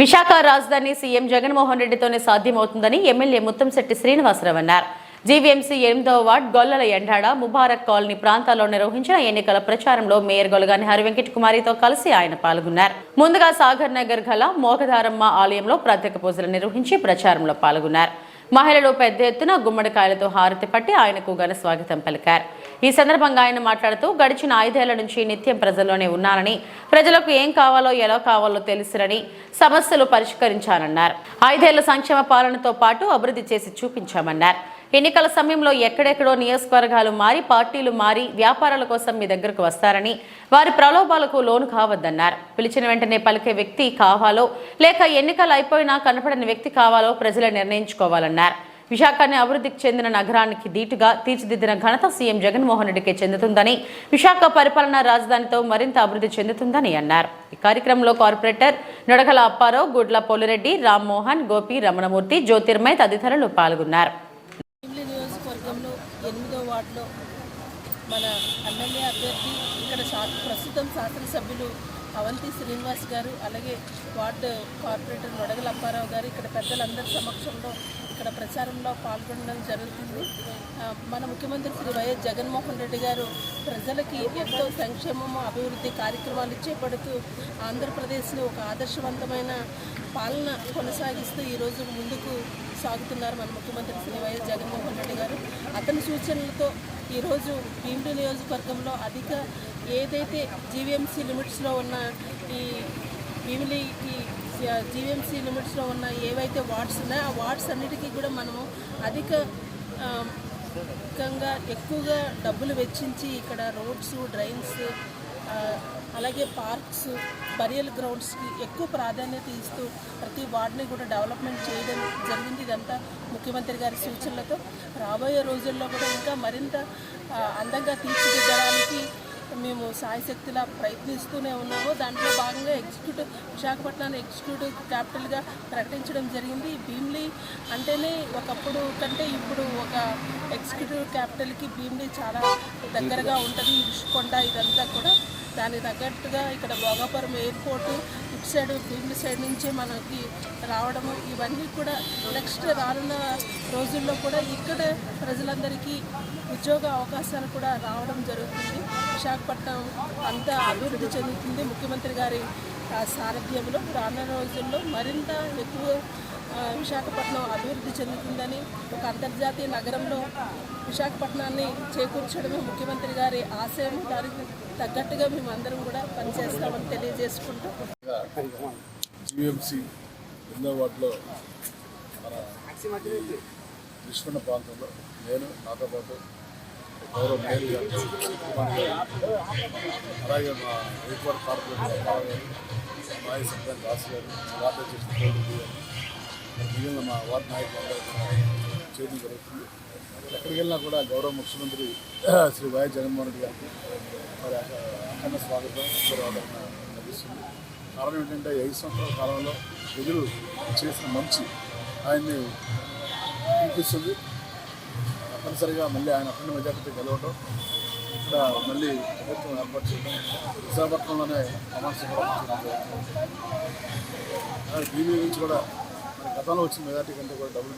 విశాఖ రాజధాని సీఎం జగన్మోహన్ రెడ్డితోనే సాధ్యమవుతుందని ఎమ్మెల్యే ముత్తంశెట్టి శ్రీనివాసరావు అన్నారు. జీవీఎంసీ ఎనిమిదవ వార్డ్ గొల్లల ఎండాడ ముబారక్ కాలనీ ప్రాంతాల్లో నిర్వహించిన ఎన్నికల ప్రచారంలో మేయర్ గొలగాని హరివెంకట కుమారితో కలిసి ఆయన పాల్గొన్నారు. ముందుగా సాగర్ నగర్ గల మోగదారమ్మ ఆలయంలో ప్రత్యేక పూజలు నిర్వహించి ప్రచారంలో పాల్గొన్నారు. మహిళలు పెద్ద ఎత్తున గుమ్మడికాయలతో హారతి పట్టి ఆయనకు ఘన స్వాగతం పలికారు. ఈ సందర్భంగా ఆయన మాట్లాడుతూ గడిచిన ఐదేళ్ళ నుంచి నిత్యం ప్రజల్లోనే ఉన్నానని ప్రజలకు ఏం కావాలో ఎలా కావాలో తెలుసునని సమస్యలు పరిష్కరించానన్నారు. ఐదేళ్ళ సంక్షేమ పాలనతో పాటు అభివృద్ధి చేసి చూపించామన్నారు. ఎన్నికల సమయంలో ఎక్కడెక్కడో నియోజకవర్గాలు మారి పార్టీలు మారి వ్యాపారాల కోసం మీ దగ్గరకు వస్తారని వారి ప్రలోభాలకు లోను కావద్దన్నారు. పిలిచిన వెంటనే పలికే వ్యక్తి కావాలో లేక ఎన్నికలు అయిపోయినా కనపడని వ్యక్తి కావాలో ప్రజలు నిర్ణయించుకోవాలన్నారు. విశాఖని అభివృద్ధికి చెందిన నగరానికి ధీటుగా తీర్చిదిద్దిన ఘనత సీఎం జగన్మోహన్ రెడ్డికి చెందుతుందని విశాఖ పరిపాలనా రాజధానితో మరింత అభివృద్ధి చెందుతుందని అన్నారు. ఈ కార్యక్రమంలో కార్పొరేటర్ నొడగల అప్పారావు గుడ్ల పొలిరెడ్డి రామ్మోహన్ గోపి రమణమూర్తి జ్యోతిర్మయ్ తదితరులు పాల్గొన్నారు. వార్డులో మన ఎమ్మెల్యే అభ్యర్థి ఇక్కడ శా- ప్రస్తుతం శాసనసభ్యులు అవంతి శ్రీనివాస్ గారు అలాగే వార్డు కార్పొరేటర్ నొడగల అప్పారావు గారు ఇక్కడ పెద్దలందరి సమక్షంలో ఇక్కడ ప్రచారంలో పాల్గొనడం జరుగుతుంది. మన ముఖ్యమంత్రి శ్రీ వైఎస్ జగన్మోహన్ రెడ్డి గారు ప్రజలకి ఎంతో సంక్షేమము అభివృద్ధి కార్యక్రమాలు చేపడుతూ ఆంధ్రప్రదేశ్ని ఒక ఆదర్శవంతమైన పాలన కొనసాగిస్తూ ఈరోజు ముందుకు సాగుతున్నారు. మన ముఖ్యమంత్రి శ్రీ వైఎస్ జగన్మోహన్ రెడ్డి గారు. అతని సూచనలతో ఈరోజు భీమిడి నియోజకవర్గంలో అధిక ఏదైతే జీవీఎంసీ లిమిట్స్లో ఉన్న ఈ భీమిలికి జీవీఎంసీ లిమిట్స్లో ఉన్న ఏవైతే వార్డ్స్ ఉన్నాయో ఆ వార్డ్స్ అన్నిటికీ కూడా మనము అధిక ఎక్కువగా డబ్బులు వెచ్చించి ఇక్కడ రోడ్స్ డ్రైన్స్ అలాగే పార్క్స్ బరియల్ గ్రౌండ్స్కి ఎక్కువ ప్రాధాన్యత ఇస్తూ ప్రతి వార్డుని కూడా డెవలప్మెంట్ చేయడం జరిగింది. ఇదంతా ముఖ్యమంత్రి గారి సూచనలతో రాబోయే రోజుల్లో కూడా ఇంకా మరింత అందంగా తీర్చి మేము సాయశక్తిలా ప్రయత్నిస్తూనే ఉన్నాము. దాంట్లో భాగంగా ఎగ్జిక్యూటివ్ విశాఖపట్నాన్ని ఎగ్జిక్యూటివ్ క్యాపిటల్గా ప్రకటించడం జరిగింది. భీమ్లీ అంటేనే ఒకప్పుడు కంటే ఇప్పుడు ఒక ఎగ్జిక్యూటివ్ క్యాపిటల్కి భీమ్లీ చాలా దగ్గరగా ఉంటుంది. రుషికొండ ఇదంతా కూడా దానికి తగ్గట్టుగా ఇక్కడ భోగాపురం ఎయిర్పోర్టు ఇటు సైడ్ భీమ్లీ సైడ్ నుంచి మనకి రావడము. ఇవన్నీ కూడా నెక్స్ట్ రానున్న రోజుల్లో కూడా ఇక్కడ ప్రజలందరికీ ఉద్యోగ అవకాశాలు కూడా రావడం జరుగుతుంది. విశాఖపట్నం అంతా అభివృద్ధి చెందుతుంది. ముఖ్యమంత్రి గారి సారథ్యంలో రానున్న రోజుల్లో మరింత ఎక్కువ విశాఖపట్నం అభివృద్ధి చెందుతుందని ఒక అంతర్జాతీయ నగరంలో విశాఖపట్నాన్ని చేకూర్చడమే ముఖ్యమంత్రి గారి ఆశయం. దానికి తగ్గట్టుగా మేము అందరం కూడా పనిచేస్తామని తెలియజేసుకుంటూ. జిఎంసి ఎన్నో వాటిలో మన ప్రాంతంలో నేను నాతో పాటు గౌరవ మేలు అలాగే మా ఎయిర్పోర్ట్ కార్పొరేటర్ బాబు గారు మాజీ సర్పంచ్ రాసు గారు వార్డు అధ్యక్షుడు మిగిలిన మా వార్డు నాయకులందరూ చేయడం జరుగుతుంది ఎక్కడికి వెళ్ళినా కూడా గౌరవ ముఖ్యమంత్రి శ్రీ వైఎస్ జగన్మోహన్ రెడ్డి గారికి మరి అఖ- అఖండ స్వాగతం ఆదరణ లభిస్తుంది కారణం ఏంటంటే ఐదు సంవత్సరాల కాలంలో ప్రజలు చేసిన మంచి ఆయన్ని చూపిస్తుంది తప్పనిసరిగా మళ్ళీ ఆయన అఖండ మెజార్టీ గెలవటం ఇక్కడ మళ్ళీ ప్రభుత్వం ఏర్పాటు చేయడం విశాఖపట్నంలోనే ప్రమాణ దీని నుంచి కూడా గతంలో వచ్చిన మెజార్టీ కంటే కూడా డబుల్